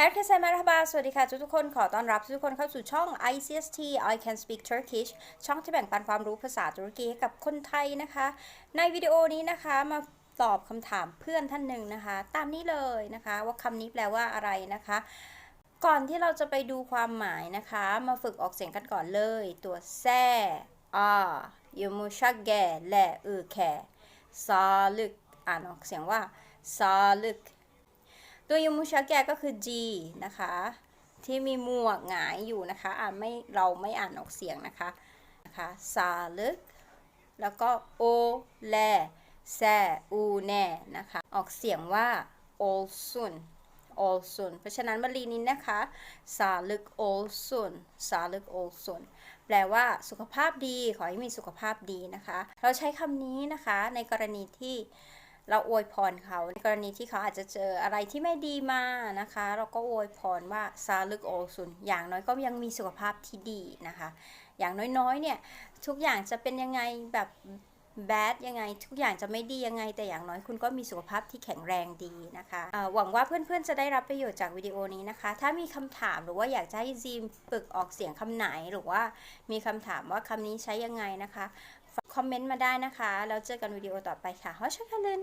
Herkese merhaba สวัสดีค่ะทุกทุกคน ขอต้อนรับทุกคนเข้าสู่ช่อง ICST I Can Speak Turkish ช่องที่แบ่งปันความรู้ภาษาตุรกีให้กับคนไทยนะคะ ในวิดีโอนี้นะคะมาตอบคำถามเพื่อนท่านหนึ่งนะคะ ตามนี้เลยนะคะ ว่าคำนี้แปลว่าอะไรนะคะ ก่อนที่เราจะไปดูความหมายนะคะ มาฝึกออกเสียงกันก่อนเลย ตัวแซ่อายูมูชักแกและอือแคซาลึก อ่านออกเสียงว่าซาลึก ตัวยูมูชาแกก็คือ G นะคะ ที่มีหมวกหงายอยู่นะคะอ่านไม่เราไม่อ่านออกเสียงนะคะนะคะซาลึก แล้วก็โอแลแซอูแน่นะคะ ออกเสียงว่าโอซุนโอซุนเพราะฉะนั้นวลีนี้นะคะซาลึกโอซุนซาลึกโอซุนแปลว่าสุขภาพดี ขอให้มีสุขภาพดีนะคะ เราใช้คำนี้นะคะในกรณีที่ เราอวยพรเขาในกรณีที่เขาอาจจะเจออะไรที่ไม่ดีมานะคะ เราก็อวยพรว่าซาลึกโอซุนอย่างน้อยก็ยังมีสุขภาพที่ดีนะคะ อย่างน้อยๆเนี่ยทุกอย่างจะเป็นยังไงแบบแบดยังไงทุกอย่างจะไม่ดียังไง แต่อย่างน้อยคุณก็มีสุขภาพที่แข็งแรงดีนะคะหวังว่าเพื่อนๆจะได้รับประโยชน์จากวิดีโอนี้นะคะ ถ้ามีคำถามหรือว่าอยากจะให้ซีมฝึกออกเสียงคำไหนหรือว่ามีคำถามว่าคำนี้ใช้ยังไงนะคะ คอมเมนต์มาได้นะคะ แล้วเจอกันวิดีโอต่อไปค่ะฮอชคาลิน